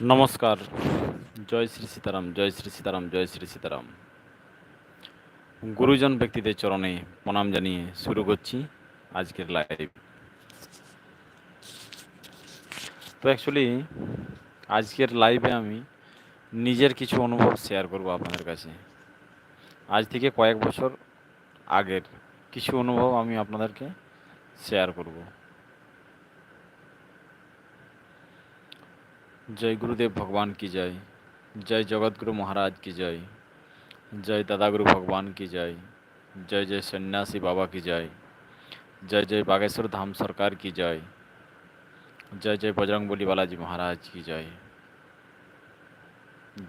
নমস্কার। জয় শ্রী সীতারাম, জয় শ্রী সীতারাম, জয় শ্রী সীতারাম। গুরুজন ব্যক্তিদের চরণে প্রণাম জানিয়ে শুরু করছি আজকের লাইভ তো অ্যাকচুয়ালি আজকের লাইভে আমি নিজের কিছু অনুভব শেয়ার করব আপনাদের কাছে। আজ থেকে কয়েক বছর আগের কিছু অনুভব আমি আপনাদেরকে শেয়ার করব। জয় গুরুদেব ভগবান কি জয় জয় জগৎগুরু মহারাজ কি জয় জয় দাদাগুরু ভগবান কি জয় জয় জয় সন্ন্যাসী বাবা কি জয় জয় জয় বাগেশ্বর ধাম সরকার কি জয় জয় জয় বজরং বলি বালাজি মহারাজ কি জয়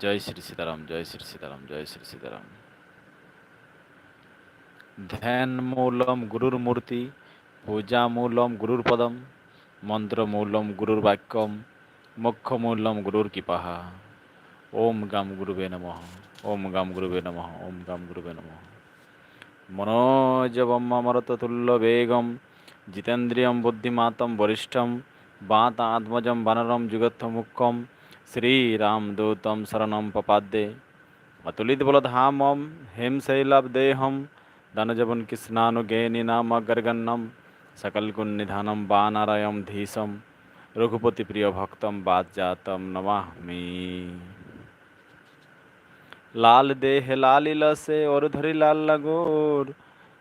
জয় শ্রী সীতারাম জয় শ্রী সীতারাম জয় শ্রী সীতারাম ধ্যান মূলম গুরুর মূর্তি পূজা মূলম গুরুর পদম মন্ত্র মূলম গুরুর বাক্যম মোক্ষমূল্যম গুরুর কৃপাহা। ওম গাম গুরুবে নম। ওম গাম গুরুবে নম। ওম গাম গুরুবে নম। মনোজবম অমরততুল্য বেগম, জিতেন্দ্রিয়ম বুদ্ধিমাতম বরিষ্ঠম, বাত আত্মজম বানরম যুগত্থ মুখ্যম শ্রীরামদূতম শরণম পপাদ্যে অতুলিত বলধামম হেমশৈলাব্দেহম দানজবন কৃষ্ণানুগেনি নাম গর্গন্নম সকলগুণনিধানম বানারয়ম ধীসম রঘুপতি প্রিয় ভক্তম বাদজাতম নমামি। লাল দেহ লালিল সে ওর ধরি লাল লাগোর।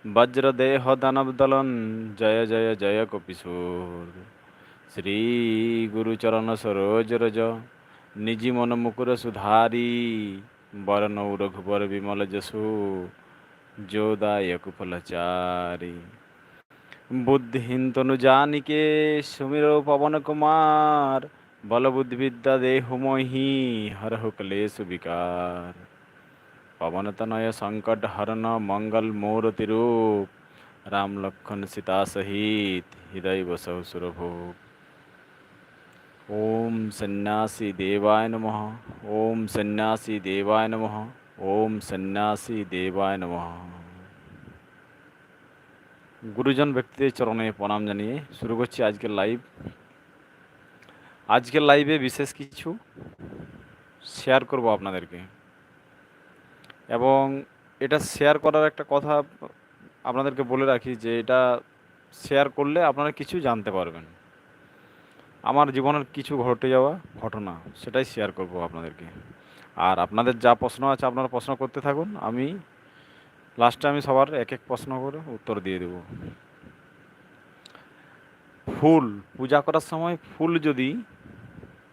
বজ্র দেহ দানব দলন, জয় জয় জয় কপিশোর। শ্রী গুরু চরণ সরোজ রজ, নিজি মন মুকুর সুধারি। বরণ রঘুবর বিমল যশু যোদায়ক ফলচারি। বুদ্ধিহীন তনু জানিকে সুমির পবন কুমার বল বুদ্ধি বিদ্যা দেহমহি হরহ ক্লেশ বিকার পবন তনয় সংকট হরণ মঙ্গল মূরতি রূপ রাম লক্ষণ সীতা সহিত হৃদয় বসৌ সুরভূপ ওম সন্ন্যাসী দেবায় নমঃ ওম সন্ন্যাসী দেবায় নমঃ ওম সন্ন্যাসী দেবায় নমঃ গুরুজন ব্যক্তিদের চরণে প্রণাম জানিয়ে শুরু করছি আজকের লাইভ আজকের লাইভে বিশেষ কিছু শেয়ার করব আপনাদেরকে। এবং এটা শেয়ার করার একটা কথা আপনাদেরকে বলে রাখি যে এটা শেয়ার করলে আপনারা কিছু জানতে পারবেন। আমার জীবনের কিছু ঘটে যাওয়া ঘটনা, সেটাই শেয়ার করব আপনাদেরকে। আর আপনাদের যা প্রশ্ন আছে আপনারা প্রশ্ন করতে থাকুন, আমি লাস্টে আমি সবার এক এক প্রশ্ন করে উত্তর দিয়ে দেব। ফুল, পূজা করার সময় ফুল যদি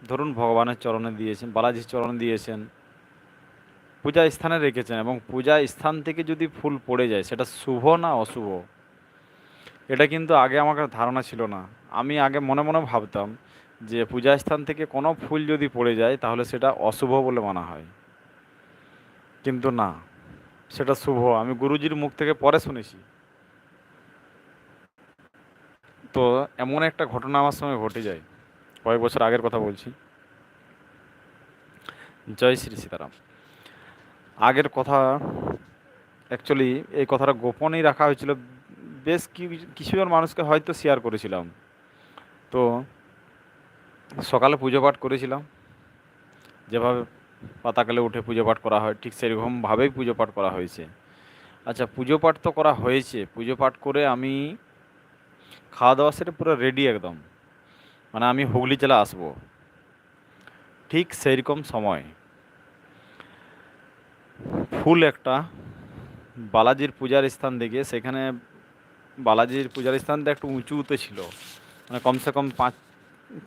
ধরুন ভগবানের চরণে দিয়েছেন, বালাজির চরণে দিয়েছেন, পূজা স্থানে রেখেছেন এবং পূজা স্থান থেকে যদি ফুল পড়ে যায়, সেটা শুভ না অশুভ? এটা কিন্তু আগে আমার ধারণা ছিল না। আমি আগে মনে মনে ভাবতাম যে পূজা স্থান থেকে কোনো ফুল যদি পড়ে যায়, তাহলে সেটা অশুভ বলে মানা হয়। কিন্তু না। সেটা শুভ। আমি গুরুজির মুখ থেকে পরে শুনেছি। তো এমন একটা ঘটনা আমার সঙ্গে ঘটে যায়। কয়েক বছর আগের কথা বলছি। জয় শ্রী সীতারাম। আগের কথা অ্যাকচুয়ালি এই কথাটা গোপনেই রাখা হয়েছিল। বেশ কিছুজন মানুষকে হয়তো শেয়ার করেছিলাম। তো সকালে পুজো পাঠ করেছিলাম। যেভাবে পাতাকালে উঠে পুজো পাঠ করা হয়, ঠিক সেরকমভাবেই পুজো পাঠ করা হয়েছে। আচ্ছা পুজো পাঠ তো করা হয়েছে, পুজো পাঠ করে আমি খাওয়া দাওয়া সেটা পুরো রেডি একদম। মানে আমি হুগলি জেলা আসব। ঠিক সেই রকম সময়। ফুল একটা বালাজির পূজার স্থান থেকে সেখানে বালাজির পূজার স্থানটা একটু উঁচুতে ছিল। মানে কমসে কম পাঁচ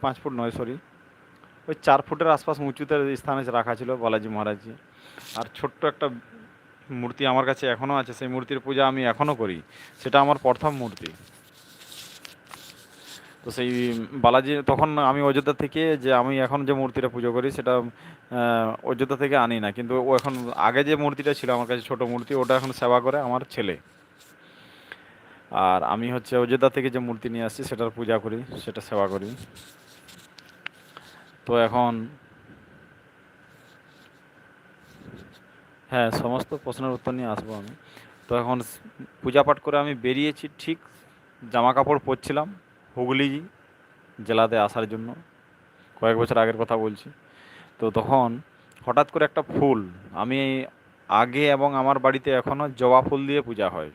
পাঁচ ফুট নয় সরি ওই চার ফুটের আশপাশ উঁচুতে স্থানে রাখা ছিল বালাজি মহারাজজি। আর ছোট্ট একটা মূর্তি আমার কাছে এখনও আছে, সেই মূর্তির পূজা আমি এখনও করি। সেটা আমার প্রথম মূর্তি। তো সেই বালাজি তখন আমি অযোধ্যা থেকে যে আমি এখন যে মূর্তিটা পুজো করি সেটা অযোধ্যা থেকে আনি না। কিন্তু ও এখন আগে যে মূর্তিটা ছিল আমার কাছে ছোটো মূর্তি, ওটা এখন সেবা করে আমার ছেলে। আর আমি হচ্ছে অযোধ্যা থেকে যে মূর্তি নিয়ে আসছি, সেটার পূজা করি, সেটা সেবা করি। তো এখন হ্যাঁ সমস্ত প্রশ্নের উত্তর নিয়ে আসব আমি। তো এখন পূজা পাঠ করে আমি বেরিয়েছি ঠিক জামা কাপড় পরছিলাম হুগলি জেলাতে আসার জন্য। কয়েক বছর আগের কথা বলছি। তো তখন হঠাৎ করে একটা ফুল, আমি আগে এবং আমার বাড়িতে এখনও জবা ফুল দিয়ে পূজা হয়।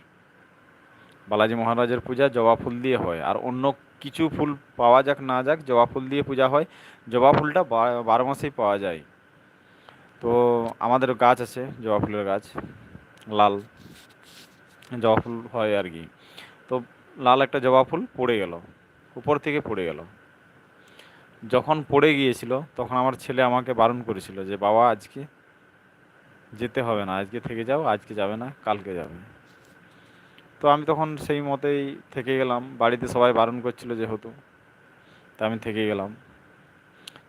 বালাজি মহারাজের পূজা জবা ফুল দিয়ে হয়। আর অন্য কিছু ফুল পাওয়া যাক না যাক, জবা ফুল দিয়ে পূজা হয়। জবা ফুলটা বারো মাসেই পাওয়া যায়। তো আমাদের গাছ আছে, জবা ফুলের গাছ, লাল। জবা ফুল হয় আর কি। তো লাল একটা জবা ফুল পড়ে গেল, উপর থেকে পড়ে গেল। যখন পড়ে গিয়েছিল, তখন আমার ছেলে আমাকে বারণ করেছিল যে, বাবা, আজকে যেতে হবে না, আজকে থেকে যাও, আজকে যাবে না, কালকে যাবে। তো আমি তখন সেই মতেই থেকে গেলাম। বাড়িতে সবাই বারণ করছিল যেহেতু, তা আমি থেকে গেলাম।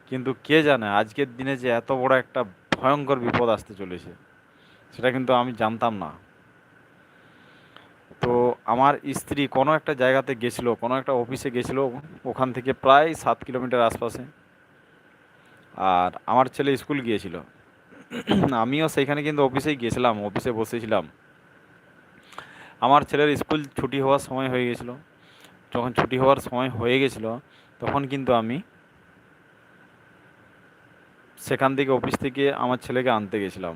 কিন্তু কে জানে, আজকের দিনে যে এত বড় একটা ভয়ঙ্কর বিপদ আসতে চলেছে, সেটা কিন্তু আমি জানতাম না। তো আমার স্ত্রী কোনো একটা জায়গাতে গেছিল, কোনো একটা অফিসে গেছিল, ওখান থেকে প্রায় সাত কিলোমিটার আশপাশে। আর আমার ছেলে স্কুল গিয়েছিল। আমিও সেইখানে কিন্তু অফিসেই গেছিলাম অফিসে বসেছিলাম। আমার ছেলের স্কুল ছুটি হওয়ার সময় হয়ে গেছিল। যখন ছুটি হওয়ার সময় হয়ে গেছিল, তখন কিন্তু আমি সেখান থেকে অফিস থেকে আমার ছেলেকে আনতে গেছিলাম।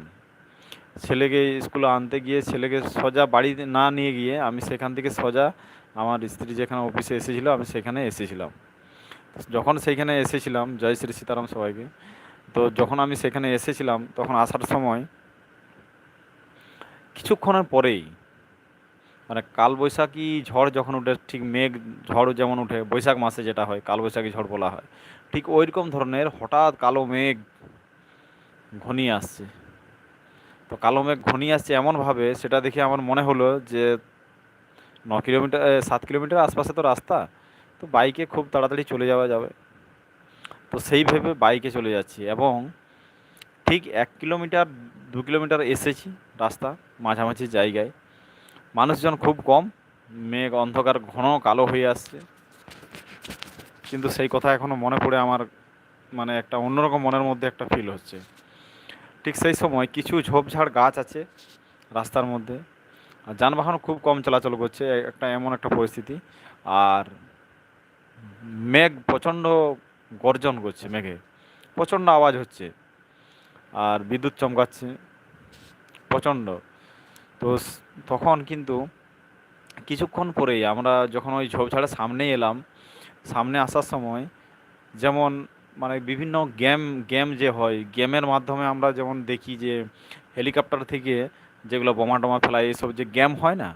ছেলেকে স্কুলে আনতে গিয়ে ছেলেকে সোজা বাড়ি না নিয়ে গিয়ে আমি সেখান থেকে সোজা আমার স্ত্রী যেখানে অফিসে এসেছিল, আমি সেখানে এসেছিলাম। যখন সেইখানে এসেছিলাম, জয় শ্রী সীতারাম সবাইকে, তো যখন আমি সেখানে এসেছিলাম, তখন আসার সময় কিছুক্ষণের পরেই মানে কালবৈশাখী ঝড় যখন উঠে, ঠিক মেঘ ঝড় যেমন উঠে, বৈশাখ মাসে যেটা হয়, কালবৈশাখী ঝড় বলা হয়, ঠিক ওই রকম ধরনের হঠাৎ কালো মেঘ ঘনিয়ে আসছে। তো কালো মেঘ ঘনিয়ে আসছে এমনভাবে, সেটা দেখে আমার মনে হলো যে, ন কিলোমিটার সাত কিলোমিটার আশপাশে তো রাস্তা, তো বাইকে খুব তাড়াতাড়ি চলে যাওয়া যাবে। তো সেই ভেবে বাইকে চলে যাচ্ছি এবং ঠিক এক কিলোমিটার, দু কিলোমিটার এসেছি রাস্তা, মাঝামাঝি জায়গায়। মানুষজন খুব কম। মেঘ, অন্ধকার, ঘন, কালো হয়ে আসছে। কিন্তু সেই কথা এখনও মনে পড়ে আমার মানে একটা অন্যরকম মনের মধ্যে একটা ফিল হচ্ছে। ঠিক সেই সময় কিছু ঝোপঝাড় গাছ আছে রাস্তার মধ্যে। আর যানবাহন খুব কম চলাচল করছে, একটা এমন একটা পরিস্থিতি। আর মেঘ প্রচণ্ড গর্জন করছে মেঘে। প্রচণ্ড আওয়াজ হচ্ছে। আর বিদ্যুৎ চমকাচ্ছে। প্রচণ্ড। তো তখন কিন্তু কিছুক্ষণ পরেই আমরা যখন ওই ঝোপঝাড়ের সামনে এলাম, সামনে আসার সময় যেমন মানে বিভিন্ন গেম গেম যে হয়, গেমের মাধ্যমে আমরা যেমন দেখি যে হেলিকপ্টার থেকে যেগুলো বোমা টোমা ফেলায় এইসব যে গেম হয় না,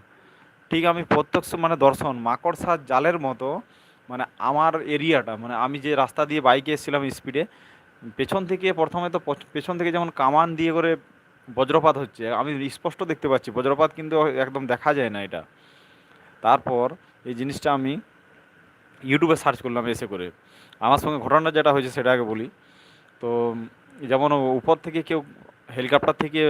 ঠিক আমি প্রত্যক্ষ মানে দর্শন মাকড়সার জালের মতো মানে আমার এরিয়াটা মানে আমি যে রাস্তা দিয়ে বাইকে এসেছিলাম স্পিডে পেছন থেকে প্রথমে তো পেছন থেকে যেমন কামান দিয়ে করে বজ্রপাত হচ্ছে। আমি স্পষ্ট দেখতে পাচ্ছি, বজ্রপাত কিন্তু একদম দেখা যায় না এটা। তারপর এই জিনিসটা আমি ইউটিউবে সার্চ করলাম এসে করে। আমার সঙ্গে ঘটনা যেটা হয়েছে সেটা আগে বলি। তো যেমন উপর থেকে কেউ হেলিকপ্টার থেকে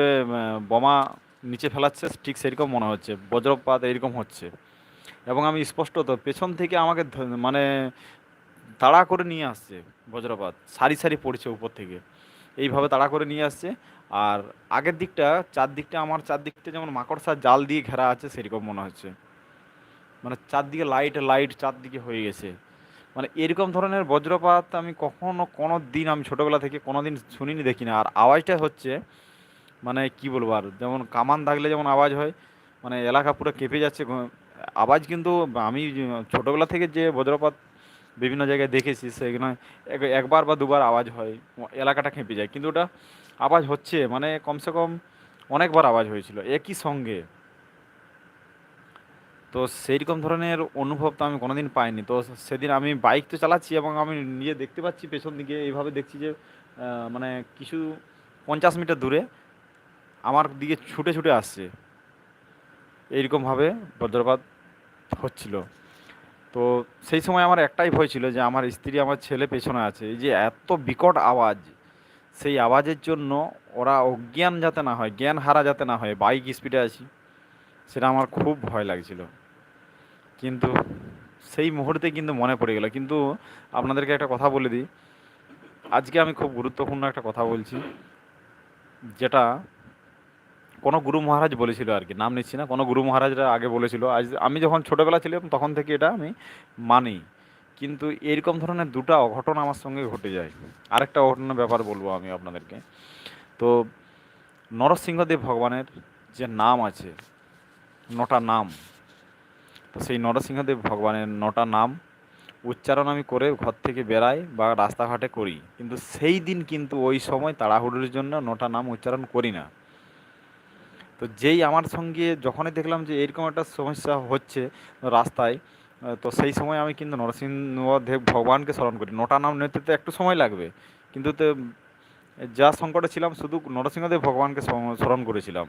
বোমা নিচে ফেলাচ্ছে, ঠিক সেরকম মনে হচ্ছে। বজ্রপাত এরকম হচ্ছে। এবং আমি স্পষ্ট তো, পেছন থেকে আমাকে মানে তাড়া করে নিয়ে আসছে বজ্রপাত। সারি সারি পড়ছে উপর থেকে। এইভাবে তাড়া করে নিয়ে আসছে। আর আগের দিকটা চারদিকটা আমার চারদিকটা যেমন মাকড়সার জাল দিয়ে ঘেরা আছে, সেরকম মনে হচ্ছে। মানে চারদিকে লাইট লাইট চারদিকে হয়ে গেছে। মানে এরকম ধরনের বজ্রপাত আমি কখনো কোনো দিন আমি ছোটোবেলা থেকে কোনো দিন শুনিনি দেখি না আর আওয়াজটা হচ্ছে মানে কি বলব আর, যেমন কামান দাগলে যেমন আওয়াজ হয় মানে এলাকা পুরো কেঁপে যাচ্ছে। আওয়াজ কিন্তু আমি ছোটোবেলা থেকে যে বজ্রপাত বিভিন্ন জায়গায় দেখেছি সেগুলো। একবার বা দুবার আওয়াজ হয়, এলাকাটা কেঁপে যায়। কিন্তু ওটা আওয়াজ হচ্ছে মানে কমসে কম অনেকবার আওয়াজ হয়েছিল, একই সঙ্গে। তো সেই রকম ধরনের অনুভব তো আমি কোনোদিন পাইনি। তো সেদিন আমি বাইক তো চালাচ্ছি এবং আমি নিজে দেখতে পাচ্ছি, পেছন দিকে এইভাবে দেখছি যে মানে কিছু পঞ্চাশ মিটার দূরে আমার দিকে ছুটে ছুটে আসছে। এইরকমভাবে বজ্রপাত হচ্ছিল। তো সেই সময় আমার একটাই ভয় ছিল যে আমার স্ত্রী আমার ছেলে পেছনে আছে। এই যে এত বিকট আওয়াজ, সেই আওয়াজের জন্য ওরা অজ্ঞান যাতে না হয়, জ্ঞান হারা যাতে না হয়, বাইক স্পিডে আছি সেটা আমার খুব ভয় লাগছিল। কিন্তু সেই মুহূর্তে কিন্তু মনে পড়ে গেল। কিন্তু আপনাদেরকে একটা কথা বলে দিই, আজকে আমি খুব গুরুত্বপূর্ণ একটা কথা বলছি, যেটা কোনো গুরু মহারাজ বলেছিল আর কি, নাম নিচ্ছি না, কোনো গুরু মহারাজরা আগে বলেছিল। আজ আমি যখন ছোটোবেলা ছিলাম তখন থেকে এটা আমি মানি। কিন্তু এরকম ধরনের দুটো অঘটন আমার সঙ্গে ঘটে যায়। আরেকটা অঘটনের ব্যাপার বলব আমি আপনাদেরকে। তো নরসিংহদেব ভগবানের যে নাম আছে, নটা নাম, তো সেই নরসিংহদেব ভগবানের নটা নাম উচ্চারণ আমি করে ঘর থেকে বেরাই বা রাস্তাঘাটে করি। কিন্তু সেই দিন কিন্তু ওই সময় তাড়াহুড়োর জন্য নটা নাম উচ্চারণ করি না। তো যেই আমার সঙ্গে যখনই দেখলাম যে এরকম একটা সমস্যা হচ্ছে রাস্তায় তো সেই সময় আমি কিন্তু নরসিংহদেব ভগবানকে স্মরণ করি। নটা নাম নিতে একটু সময় লাগবে, কিন্তু তো যা সংকটে ছিলাম শুধু নরসিংহদেব ভগবানকে স্মরণ করেছিলাম,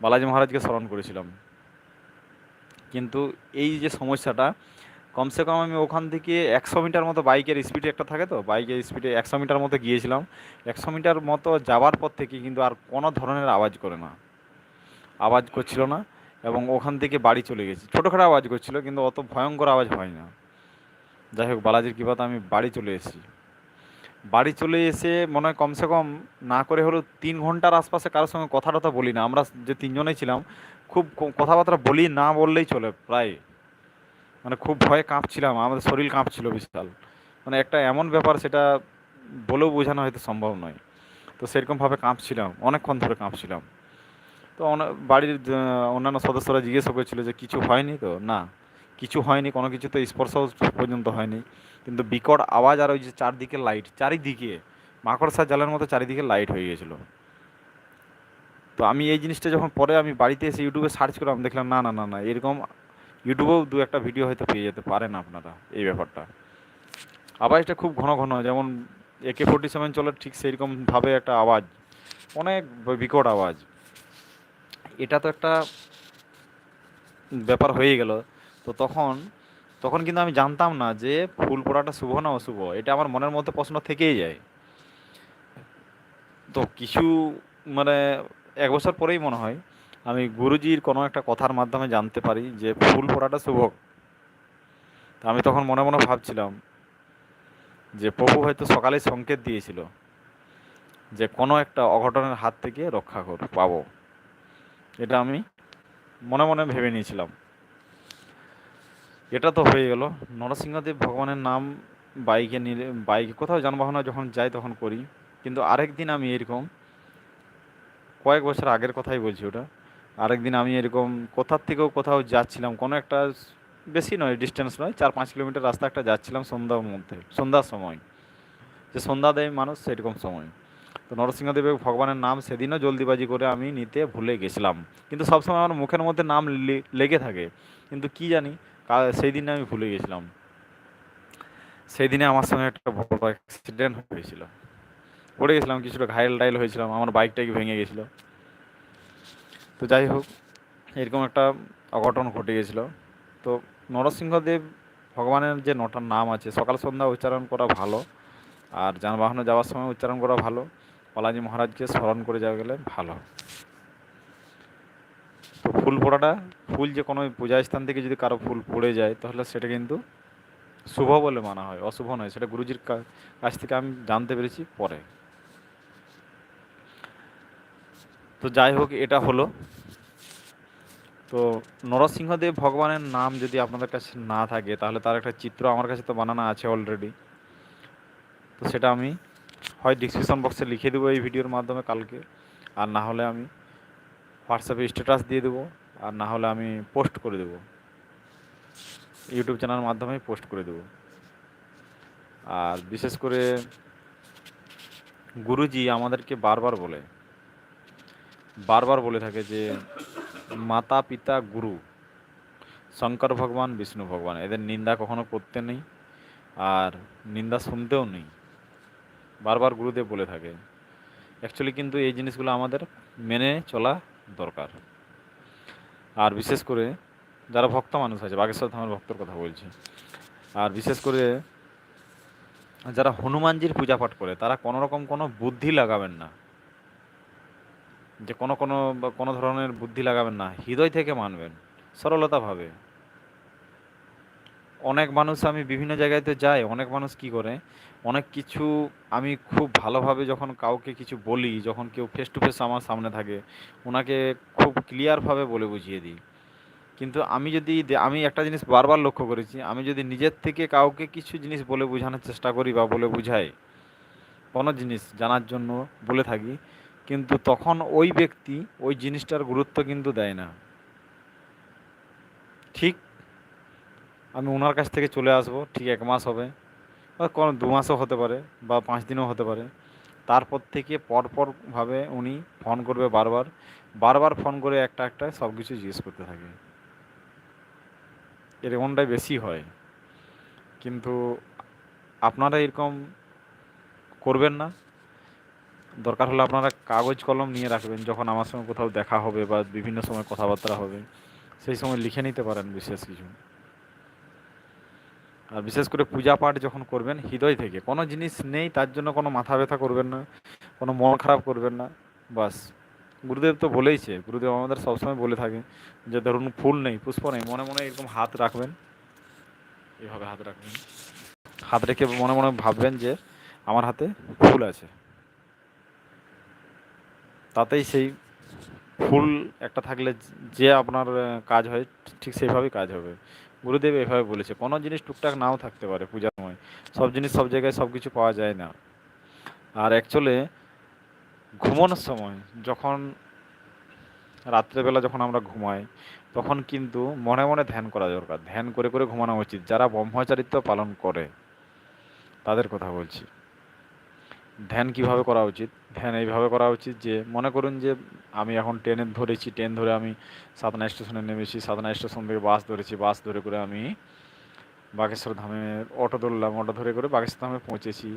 বালাজি মহারাজকে স্মরণ করেছিলাম। কিন্তু এই যে সমস্যাটা কমসে কম আমি ওখান থেকে একশো মিটার মতো বাইকের স্পিডে একটা থাকে তো, বাইকের স্পিডে একশো মিটার মতো গিয়েছিলাম। একশো মিটার মতো যাওয়ার পর থেকে কিন্তু আর কোনো ধরনের আওয়াজ করে না। আওয়াজ করছিল না এবং ওখান থেকে বাড়ি চলে গেছি। ছোটোখাটো আওয়াজ করছিল কিন্তু অত ভয়ঙ্কর আওয়াজ হয় না। যাই হোক, বালাজির কৃপাতে আমি বাড়ি চলে এসেছি। বাড়ি চলে এসে মনে হয় কমসে কম না করে হলেও তিন ঘণ্টার আশপাশে কারোর সঙ্গে কথা টথা বলি না। আমরা যে তিনজনেই ছিলাম, খুব কথাবার্তা বলি না বললেই চলে প্রায়। মানে খুব ভয়ে কাঁপছিলাম, আমাদের শরীর কাঁপছিল বিশাল। মানে একটা এমন ব্যাপার সেটা বলেও বোঝানো হয়তো সম্ভব নয়। তো সেরকমভাবে কাঁপছিলাম, অনেকক্ষণ ধরে কাঁপছিলাম। তো বাড়ির অন্যান্য সদস্যরা জিজ্ঞেস করেছিল যে কিছু হয়নি তো? না, কিছু হয়নি, কোনো কিছু তো স্পর্শ পর্যন্ত হয়নি। কিন্তু বিকট আওয়াজ আর ওই যে চারদিকে লাইট, চারিদিকে মাকড়সা জালের মতো চারিদিকে লাইট হয়ে গেছিল। তো আমি এই জিনিসটা যখন পরে আমি বাড়িতে এসে ইউটিউবে সার্চ করলাম, দেখলাম না না না না, এরকম ইউটিউবেও দু একটা ভিডিও হয়তো পেয়ে যেতে পারেন আপনারা এই ব্যাপারটা। আওয়াজটা খুব ঘন ঘন, যেমন একে ফোর্টি সেভেন চলে ঠিক সেইরকমভাবে একটা আওয়াজ, অনেক বিকট আওয়াজ। এটা তো একটা ব্যাপার হয়ে গেল। তো তখন তখন কিন্তু আমি জানতাম না যে ফুল পড়াটা শুভ না অশুভ, এটা আমার মনের মধ্যে প্রশ্ন থেকেই যায়। তো কিছু মানে এক বছর পরেই মনে হয় আমি গুরুজির কোনো একটা কথার মাধ্যমে জানতে পারি যে ফুল পড়াটা শুভ। তা আমি তখন মনে মনে ভাবছিলাম যে প্রভু হয়তো সকালে সংকেত দিয়েছিল যে কোনো একটা অঘটনের হাত থেকে রক্ষা কর, পাবো। এটা আমি মনে মনে ভেবে নিয়েছিলাম। এটা তো হয়ে গেল। নরসিংহদেব ভগবানের নাম বাইকে নিলে, বাইকে কোথাও যানবাহনে যখন যাই তখন করি। কিন্তু আরেক দিন আমি এরকম কয়েক বছর আগের কথাই বলছি ওটা। আরেকদিন আমি এরকম কোথার থেকেও কোথাও যাচ্ছিলাম, কোনো একটা বেশি নয় ডিস্টেন্স নয়, চার পাঁচ কিলোমিটার রাস্তা একটা যাচ্ছিলাম সন্ধ্যার মধ্যে, সন্ধ্যার সময়। যে সন্ধ্যা দেয় মানুষ, সেরকম সময়। তো নরসিংহদেবের ভগবানের নাম সেদিনও জলদিবাজি করে আমি নিতে ভুলে গেছিলাম। কিন্তু সবসময় আমার মুখের মধ্যে নাম লেগে থাকে। কিন্তু কি জানি সেই দিনে আমি ভুলে গেছিলাম। সেই দিনে আমার সঙ্গে একটা বড় অ্যাক্সিডেন্ট হয়েছিল। পড়ে গেছিলাম, কিছুটা ঘায়ল টাইল হয়েছিলাম, আমার বাইকটাকে ভেঙে গেছিল। তো যাই হোক, এরকম একটা অঘটন ঘটে গেছিল। তো নরসিংহদেব ভগবানের যে নটার নাম আছে, সকাল সন্ধ্যা উচ্চারণ করা ভালো, আর যানবাহনে যাওয়ার সময় উচ্চারণ করা ভালো, বালাজি মহারাজকে স্মরণ করে যাওয়া গেলে ভালো। তো ফুল পড়াটা ফুল যে কোনো পূজা স্থান থেকে যদি কারও ফুল পড়ে যায়, তাহলে সেটা কিন্তু শুভ বলে মানা হয়, অশুভ নয়, সেটা গুরুজির কাছ থেকে আমি জানতে পেরেছি পরে। তো যাই হোক, এটা হলো। তো নরসিংহদেব ভগবানের নাম যদি আপনাদের কাছে না থাকে, তাহলে তার একটা চিত্র আমার কাছে তো বানানো আছে অলরেডি তো সেটা আমি হয় ডিসক্রিপশন বক্সে লিখে দেবো এই ভিডিওর মাধ্যমে কালকে। আর না হলে আমি হোয়াটসঅ্যাপে স্ট্যাটাস দিয়ে দেবো, আর না হলে আমি পোস্ট করে দেবো। ইউটিউব চ্যানেলের মাধ্যমে পোস্ট করে দেবো। আর বিশেষ করে গুরুজি আমাদেরকে বারবার বলে বারবার বলে থাকে যে মাতা পিতা গুরু, শঙ্কর ভগবান, বিষ্ণু ভগবান, এদের নিন্দা কখনো করতে নেই আর নিন্দা শুনতেও নেই। বারবার গুরুদেব বলে থাকে। অ্যাকচুয়ালি কিন্তু এই জিনিসগুলো আমাদের মেনে চলা দরকার। আর বিশেষ করে যারা ভক্ত মানুষ আছে, বাগেশ্বর ধামের ভক্তর কথা বলছি, আর বিশেষ করে যারা হনুমানজির পূজা পাঠ করে, তারা কোনো রকম কোনো বুদ্ধি লাগাবেন না। যে কোনো কোনো কোনো ধরনের বুদ্ধি লাগাবেন না, হৃদয় থেকে মানবেন, সরলতাভাবে। অনেক মানুষ আমি বিভিন্ন জায়গায় তো যাই, অনেক মানুষ কি করে, অনেক কিছু আমি খুব ভালোভাবে যখন কাউকে কিছু বলি, যখন কেউ ফেস টু ফেস আমার সামনে থাকে ওনাকে খুব ক্লিয়ারভাবে বলে বুঝিয়ে দিই। কিন্তু আমি যদি আমি একটা জিনিস বারবার লক্ষ্য করেছি, আমি যদি নিজের থেকে কাউকে কিছু জিনিস বলে বোঝানোর চেষ্টা করি বা বলে বুঝাই, কোনো জিনিস জানার জন্য বলে থাকি কিন্তু তখন ওই ব্যক্তি ওই জিনিসটার গুরুত্ব কিন্তু দেয় না। ঠিক, আমি ওনার কাছ থেকে চলে আসব, ঠিক এক মাস হবে, বা কোনো দু মাসও হতে পারে, বা পাঁচ দিনও হতে পারে। তারপর থেকে পরপরভাবে উনি ফোন করবে বারবার বারবার ফোন করে একটা একটা সব কিছু জিজ্ঞেস করতে থাকে। এরকমটাই বেশি হয়। কিন্তু আপনারা এরকম করবেন না। দরকার হলে আপনারা কাগজ কলম নিয়ে রাখবেন যখন আমার সঙ্গে কোথাও দেখা হবে বা বিভিন্ন সময় কথাবার্তা হবে। সেই সময় লিখে নিতে পারেন বিশেষ কিছু। আর বিশেষ করে পূজা পাঠ যখন করবেন, হৃদয় থেকে। কোনো জিনিস নেই, তার জন্য কোনো মাথা ব্যথা করবেন না, কোনো মন খারাপ করবেন না, বাস। গুরুদেব তো বলেইছে, গুরুদেব আমাদের সবসময় বলে থাকে যে, ধরুন ফুল নেই, পুষ্প নেই, মনে মনে এরকম হাত রাখবেন। এভাবে হাত রাখবেন। হাত রেখে মনে মনে ভাববেন যে, আমার হাতে ফুল আছে। তাতেই সেই ফুল একটা থাকলে যে আপনার কাজ হয়, ঠিক সেইভাবেই কাজ হবে। গুরুদেব এভাবে বলেছে, কোনো জিনিস টুকটাক নাও থাকতে পারে পূজার সময়। সব জিনিস সব জায়গায় সব কিছু পাওয়া যায় না। আর অ্যাকচুয়ালি ঘুমানোর সময় যখন রাত্রেবেলা যখন আমরা ঘুমাই, তখন কিন্তু মনে মনে ধ্যান করা দরকার। ধ্যান করে করে ঘুমানো উচিত। যারা ব্রহ্মচারিত্ব পালন করে, তাদের কথা বলছি। ধ্যান কীভাবে করা উচিত? ধ্যান এইভাবে করা উচিত যে, মনে করুন যে, আমি এখন ট্রেনে ধরেছি, ট্রেন ধরে আমি সাতনা স্টেশনে নেমেছি সাতনা স্টেশন থেকে বাস ধরেছি, বাস ধরে করে আমি বাগেশ্বর ধামে অটো ধরলাম, অটো ধরে করে বাগেশ্বর ধামে পৌঁছেছি।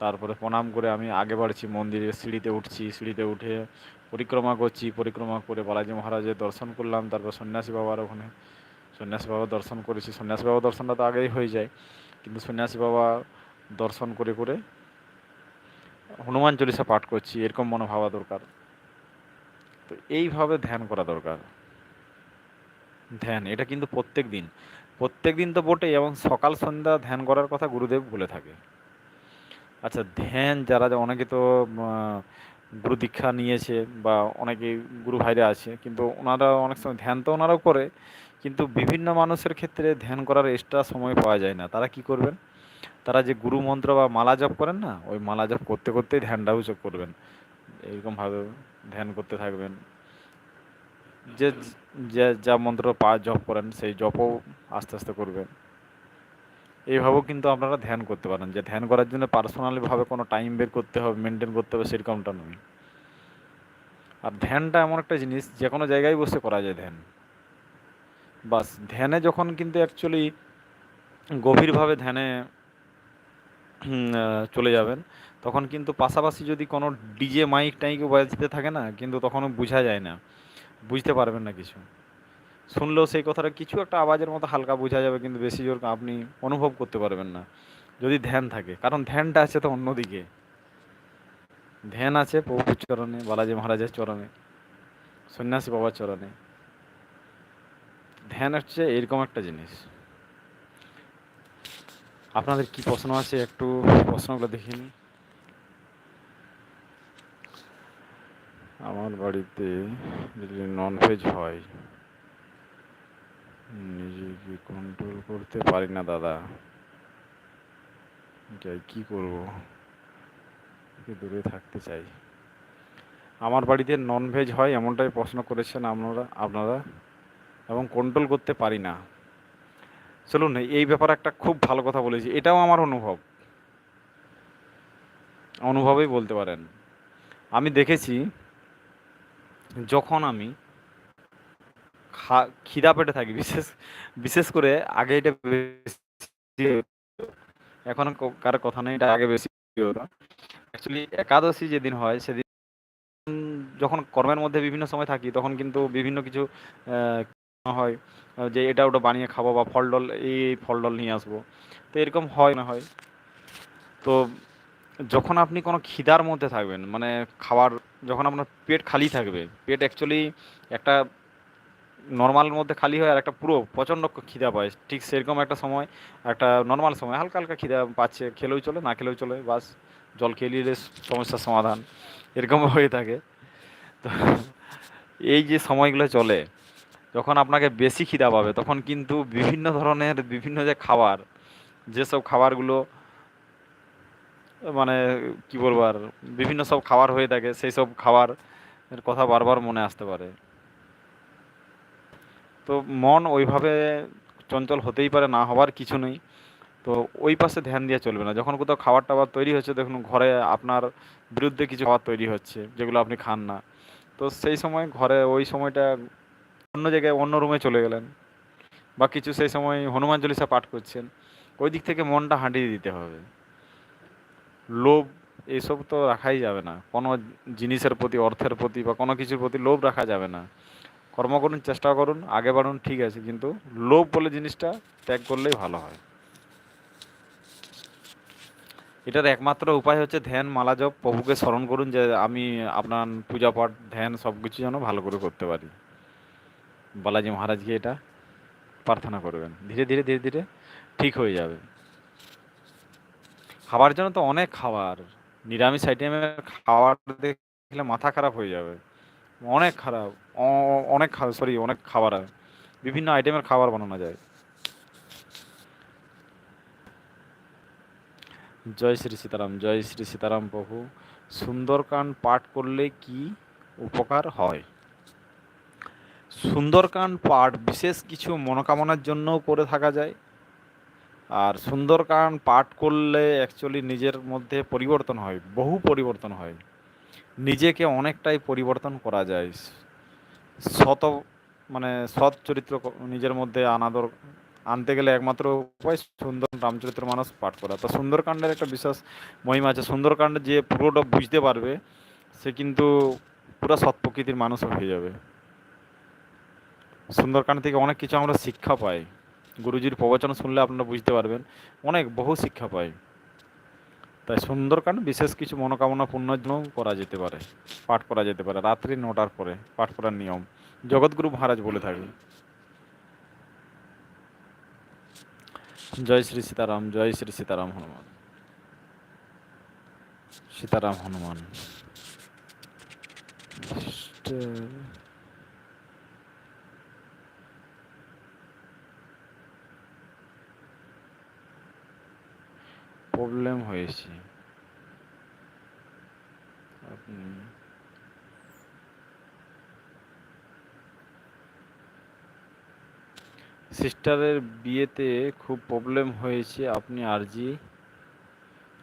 তারপরে প্রণাম করে আমি আগে বাড়ছি মন্দিরে, সিঁড়িতে উঠছি, সিঁড়িতে উঠে পরিক্রমা করছি, পরিক্রমা করে বালাজি মহারাজের দর্শন করলাম, তারপর সন্ন্যাসী বাবার ওখানে। সন্ন্যাসী বাবা দর্শন করেছি, সন্ন্যাসী বাবা দর্শনটা তো আগেই হয়ে যায়, কিন্তু সন্ন্যাসী বাবা দর্শন করে করে হনুমান চল্লিশা পাঠ করছি, এরকম মনে ভাবা দরকার। তো এইভাবে ধ্যান করা দরকার। ধ্যান, এটা কিন্তু প্রত্যেক দিন। প্রত্যেক দিন তো বটেই, এবং সকাল, সন্ধ্যা ধ্যান করার কথা গুরুদেব বলে থাকে। আচ্ছা ধ্যান যারা অনেকে তো গুরু দীক্ষা নিয়েছে বা অনেকে গুরু ভাইরা আছে, কিন্তু ওনারা অনেক সময় ধ্যান তো ওনারাও করে, কিন্তু বিভিন্ন মানুষের ক্ষেত্রে ধ্যান করার এক্সট্রা সময় পাওয়া যায় না। তারা কি করবেন? তারা যে গুরু মন্ত্র বা মালা জপ করেন না, ওই মালা জপ করতে করতেই ধ্যানটাও জপ করবেন। এইরকমভাবে ধ্যান করতে থাকবেন। যে যে যা মন্ত্র পা জপ করেন, সেই জপও আস্তে আস্তে করবেন। এইভাবেও কিন্তু আপনারা ধ্যান করতে পারেন। যে ধ্যান করার জন্য পার্সোনালিভাবে কোনো টাইম বের করতে হবে মেনটেন করতে হবে, সেরকমটা নয়। আর ধ্যানটা এমন একটা জিনিস, যে কোনো জায়গায় বসে করা যায় ধ্যান। বাস, ধ্যানে যখন কিন্তু অ্যাকচুয়ালি গভীরভাবে ধ্যানে চলে যাবেন। তখন কিন্তু পাশাপাশি যদি কোনো ডিজে মাইক টাইক বাজতে থাকে না, কিন্তু তখনও বোঝা যায় না। বুঝতে পারবেন না কিছু। শুনলেও সেই কথাটা কিছু একটা আওয়াজের মতো হালকা বোঝা যাবে, কিন্তু বেশি জোর আপনি অনুভব করতে পারবেন না। যদি ধ্যান থাকে, কারণ ধ্যানটা আছে তো অন্যদিকে। ধ্যান আছে প্রভুর চরণে, বালাজি মহারাজের চরণে, সন্ন্যাসী বাবার চরণে। ধ্যান হচ্ছে এরকম একটা জিনিস। আপনাদের কি প্রশ্ন আছে একটু প্রশ্নগুলো দেখে নিন আমার বাড়িতে যদি ননভেজ হয়, নিজেকে কন্ট্রোল করতে পারি না দাদা। কি করব? দূরে থাকতে চাই। আমার বাড়িতে ননভেজ হয় এমনটাই প্রশ্ন করেছেন আপনারা আপনারা, এবং কন্ট্রোল করতে পারি না। চলুন, এই ব্যাপারে একটা খুব ভালো কথা বলেছি। এটাও আমার অনুভব। অনুভবেই বলতে পারেন। আমি দেখেছি, যখন আমি খা, খিদা পেটে থাকি, বিশেষ বিশেষ করে আগে এটা। এখন কার কথা নেই, এটা আগে বেশি অ্যাকচুয়ালি একাদশী যেদিন হয়, সেদিন যখন কর্মের মধ্যে বিভিন্ন সময় থাকি, তখন কিন্তু বিভিন্ন কিছু হয় যে এটা ওটা বানিয়ে খাব বা ফল ডল এই ফল ডল নিয়ে আসব। তো এরকম হয় না হয়। তো যখন আপনি কোনো খিদার মধ্যে থাকবেন মানে খাবার যখন আপনার পেট খালি থাকবে, পেট অ্যাকচুয়ালি একটা নর্মালের মধ্যে খালি হয় আর একটা পুরো প্রচণ্ড খিদা পায়। ঠিক সেরকম একটা সময়, একটা নর্মাল সময়, হালকা হালকা খিদা পাচ্ছে, খেলেও চলে, না খেলেও চলে, বাস জল খেয়ে নিলে সমস্যার সমাধান। এরকম হয়ে থাকে। তো এই যে সময়গুলো চলে যখন আপনাকে বেশি খিদা পাবে, তখন কিন্তু বিভিন্ন ধরনের বিভিন্ন যে খাবার, যেসব খাবারগুলো মানে কি বলব আর, বিভিন্ন সব খাবার হয়ে থাকে, সেই সব খাবার এর কথা বারবার মনে আসতে পারে। তো মন ওইভাবে চঞ্চল হতেই পারে, না হওয়ার কিছু নেই। তো ওই পাশে ধ্যান দিয়ে চলবে না। যখন কোথাও খাবার টাবার তৈরি হচ্ছে, দেখুন ঘরে আপনার বিরুদ্ধে কিছু খাবার তৈরি হচ্ছে, যেগুলো আপনি খান না। তো সেই সময় ঘরে ওই সময়টা অন্য জায়গায় অন্য রুমে চলে গেলেন বা কিছু সেই সময় হনুমান চল্লিশা পাঠ করছেন, ওই দিক থেকে মনটা হাঁটিয়ে দিতে হবে। লোভ এইসব তো রাখাই যাবে না, কোনো জিনিসের প্রতি, অর্থের প্রতি বা কোনো কিছুর প্রতি লোভ রাখা যাবে না। কর্ম করুন, চেষ্টা করুন, আগে বাড়ুন, ঠিক আছে, কিন্তু লোভ বলে জিনিসটা ত্যাগ করলেই ভালো হয়। এটার একমাত্র উপায় হচ্ছে ধ্যান, মালা জপ, প্রভুকে স্মরণ করুন যে আমি আপনার পূজা পাঠ, ধ্যান সব কিছু যেন ভালো করে করতে পারি। বালাজি মহারাজকে এটা প্রার্থনা করবেন। ধীরে ধীরে ধীরে ধীরে ঠিক হয়ে যাবে। খাবার জন্য তো অনেক খাবার। নিরামিষ আইটেমের খাবার দেখলে মাথা খারাপ হয়ে যাবে। অনেক খারাপ। অনেক সরি অনেক খাবার। বিভিন্ন আইটেমের খাবার বানানো যায়। জয় শ্রী সীতারাম, জয় শ্রী সীতারাম প্রভু। সুন্দরকাণ্ড পাঠ করলে কি উপকার হয়? সুন্দরকাণ্ড পাঠ বিশেষ কিছু মনোকামনার জন্যও করে থাকা যায়। আর সুন্দরকাণ্ড পাঠ করলে অ্যাকচুয়ালি নিজের মধ্যে পরিবর্তন হয়, বহু পরিবর্তন হয়। নিজেকে অনেকটাই পরিবর্তন করা যায়। শত মানে সৎ চরিত্র নিজের মধ্যে আনাদর, আনতে গেলে একমাত্র উপায় সুন্দর রামচরিত্র মানস পাঠ করা। তো সুন্দরকাণ্ডের একটা বিশেষ মহিমা আছে। সুন্দরকাণ্ড যে পুরোটা বুঝতে পারবে, সে কিন্তু পুরো সৎ প্রকৃতির মানুষ হয়ে যাবে। সুন্দরকাণ্ড থেকে অনেক কিছু আমরা শিক্ষা পাই। গুরুজির প্রবচন শুনলে আপনারা বুঝতে পারবেন, অনেক বহু শিক্ষা পাই। তাই সুন্দরকাণ্ড বিশেষ কিছু মনোকামনা পূর্ণর জন্য করা যেতে পারে, পাঠ করা যেতে পারে, রাত্রি নটার পরে পাঠ করার নিয়ম। জগৎগুরু মহারাজ বলে থাকে জয় শ্রী সীতারাম, জয় শ্রী সীতারাম হনুমান। সীতারাম হনুমান। প্রবলেম হয়েছে। আপনি সিস্টারের বিয়েতে খুব প্রবলেম হয়েছে, আপনি আরজি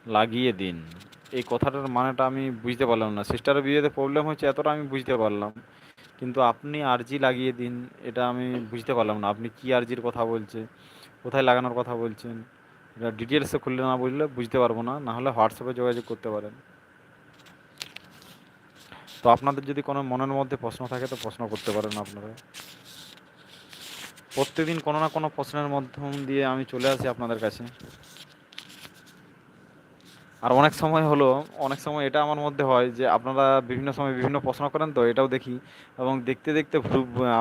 লাগিয়ে দিন। এই কথাটার মানেটা আমি বুঝতে পারলাম না। সিস্টারের বিয়েতে প্রবলেম হয়েছে এতটা আমি বুঝতে পারলাম, কিন্তু আপনি আরজি লাগিয়ে দিন, এটা আমি বুঝতে পারলাম না। আপনি কি আরজির কথা বলছে কোথায় লাগানোর কথা বলছেন? এটা ডিটেলসে খুললে না বুঝলে, বুঝতে পারব না না হলে হোয়াটসঅ্যাপে যোগাযোগ করতে পারেন। তো আপনাদের যদি কোনো মনের মধ্যে প্রশ্ন থাকে, তো প্রশ্ন করতে পারেন আপনারা। প্রত্যেকদিন কোনো না কোনো প্রশ্নের মাধ্যম দিয়ে আমি চলে আসি আপনাদের কাছে। আর অনেক সময় হলো, অনেক সময় এটা আমার মধ্যে হয় যে আপনারা বিভিন্ন সময় বিভিন্ন প্রশ্ন করেন তো, এটাও দেখি। এবং দেখতে দেখতে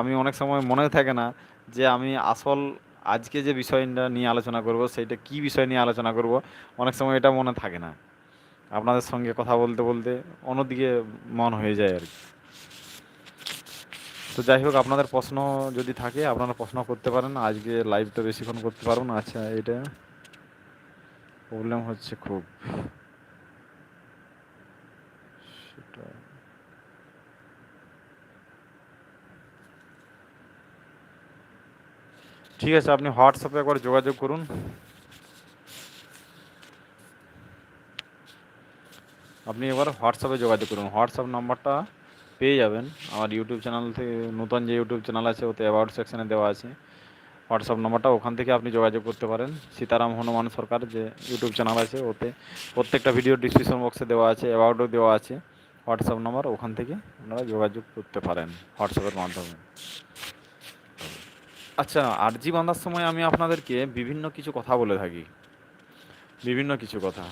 আমি অনেক সময় মনে থাকে না যে আমি আসল আজকে যে বিষয়টা নিয়ে আলোচনা করব, সেইটা কি বিষয় নিয়ে আলোচনা করব, অনেক সময় এটা মনে থাকে না। আপনাদের সঙ্গে কথা বলতে বলতে অন্যদিকে মন হয়ে যায় আর কি। তো যাই হোক, আপনাদের প্রশ্ন যদি থাকে, আপনারা প্রশ্ন করতে পারেন। আজকে লাইভ তো বেশিক্ষণ করতে পারব না। আচ্ছা এটা প্রবলেম হচ্ছে খুব। সেটা ঠিক আছে, আপনি হোয়াটসঅ্যাপে একবার যোগাযোগ করুন। আপনি এবার হোয়াটসঅ্যাপে যোগাযোগ করুন। হোয়াটসঅ্যাপ নাম্বারটা পেয়ে যাবেন। আমার ইউটিউব চ্যানেল থেকে, নতুন যে ইউটিউব চ্যানেল আছে, ওতে অ্যাবাউট সেকশনে দেওয়া আছে। হোয়াটসঅ্যাপ নাম্বারটা ওখান থেকে আপনি যোগাযোগ করতে পারেন। সীতারাম হনুমান সরকার যে ইউটিউব চ্যানেল আছে, ওতে প্রত্যেকটা ভিডিও ডিসক্রিপশন বক্সে দেওয়া আছে অ্যাবাউটও দেওয়া আছে। হোয়াটসঅ্যাপ নাম্বার ওখান থেকে আপনারা যোগাযোগ করতে পারেন হোয়াটসঅ্যাপের মাধ্যমে। আচ্ছা আরজি বাঁধার সময় আমি আপনাদেরকে বিভিন্ন কিছু কথা বলে থাকি। বিভিন্ন কিছু কথা।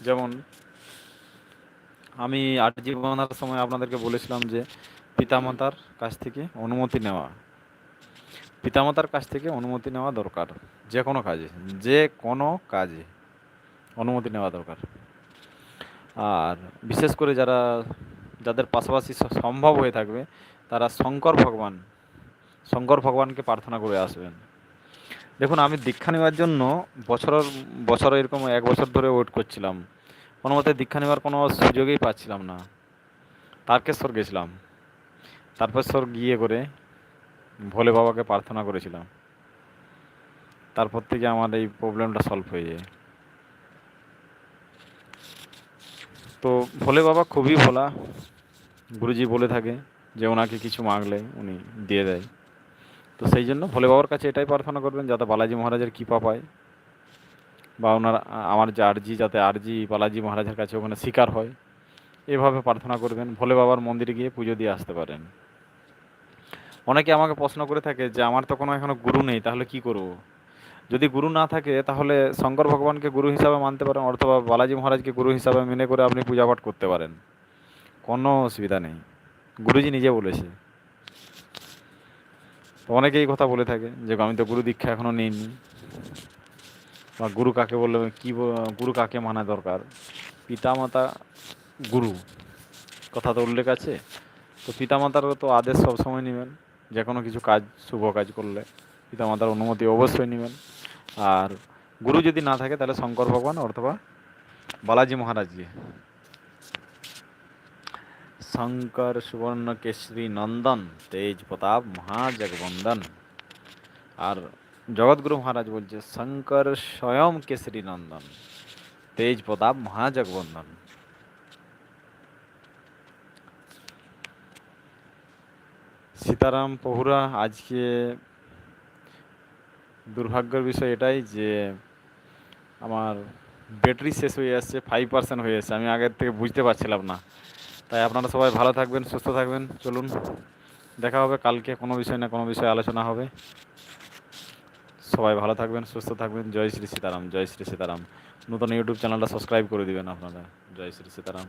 যেমন, আমি আরজি বাঁধার সময় আপনাদেরকে বলেছিলাম যে, পিতামাতার কাছ থেকে অনুমতি নেওয়া। পিতামাতার কাছ থেকে অনুমতি নেওয়া দরকার। যে কোনো কাজে, যে কোনো কাজে অনুমতি নেওয়া দরকার। আর বিশেষ করে যারা, যাদের পাশাপাশি সম্ভব হয়ে থাকবে, তারা শঙ্কর ভগবান শঙ্কর ভগবানকে প্রার্থনা করে আসবেন। দেখুন, আমি দীক্ষা নেওয়ার জন্য বছরের, বছর এরকম এক বছর ধরে ওয়েট করছিলাম। কোনো মতে দীক্ষা নেওয়ার কোনো সুযোগই পাচ্ছিলাম না। তারকেশ্বর গেছিলাম। তারকেশ্বর গিয়ে করে ভোলে বাবাকে প্রার্থনা করেছিলাম। তারপর থেকে আমার এই প্রবলেমটা সলভ হয়ে যায়। তো ভোলে বাবা খুবই ভোলা। গুরুজি বলে থাকে যে ওনাকে কিছু মাগলে উনি দিয়ে দেয়। তো সেই জন্য ভোলে বাবার কাছে এটাই প্রার্থনা করবেন, যাতে বালাজি মহারাজের কৃপা পায় বা ওনার, আমার যে আর্জি, যাতে আর্জি বালাজি মহারাজের কাছে ওখানে শিকার হয়, এভাবে প্রার্থনা করবেন। ভোলে বাবার মন্দিরে গিয়ে পুজো দিয়ে আসতে পারেন। অনেকে আমাকে প্রশ্ন করে থাকে যে, আমার তো কোনো এখনও গুরু নেই, তাহলে কি করব? যদি গুরু না থাকে, তাহলে শঙ্কর ভগবানকে গুরু হিসাবে মানতে পারেন, অথবা বালাজি মহারাজকে গুরু হিসাবে মেনে করে আপনি পূজা পাঠ করতে পারেন। কোনো অসুবিধা নেই। গুরুজি নিজে বলেছে। অনেকেই কথা বলে থাকে যে আমি তো গুরু দীক্ষা এখনও নিইনি। বা গুরু কাকে বললে কি গুরু কাকে মানা দরকার? পিতামাতা গুরু, কথা তো উল্লেখ আছে। তো পিতামাতারও তো আদেশ সবসময় নেবেন যে কোনো কিছু কাজ, শুভ কাজ করলে পিতামাতার অনুমতি অবশ্যই নেবেন। আর গুরু যদি না থাকে তাহলে শঙ্কর ভগবান অথবা বালাজি মহারাজ মহারাজজি। শঙ্কর সুবর্ণ কেশরী নন্দন, তেজ প্রতাপ মহাজগবন্দন আর জগৎগুরু মহারাজ বলছে, শঙ্কর স্বয়ং কেশরী নন্দন, তেজ প্রতাপ মহাজগবন্দন সীতারাম পহুরা আজকে দুর্ভাগ্যের বিষয় এটাই যে আমার ব্যাটারি শেষ হয়ে যাচ্ছে ফাইভ পার্সেন্ট হয়ে যাচ্ছে আমি আগের থেকে বুঝতে পারছিলাম না। তাই আপনারা সবাই ভালো থাকবেন, সুস্থ থাকবেন। চলুন, দেখা হবে কালকে কোনো বিষয় না কোনো বিষয়ে আলোচনা হবে। সবাই ভালো থাকবেন, সুস্থ থাকবেন। জয় শ্রী সীতারাম, জয় শ্রী সীতারাম। নতুন ইউটিউব চ্যানেলটা সাবস্ক্রাইব করে দিবেন আপনারা। জয় শ্রী সীতারাম।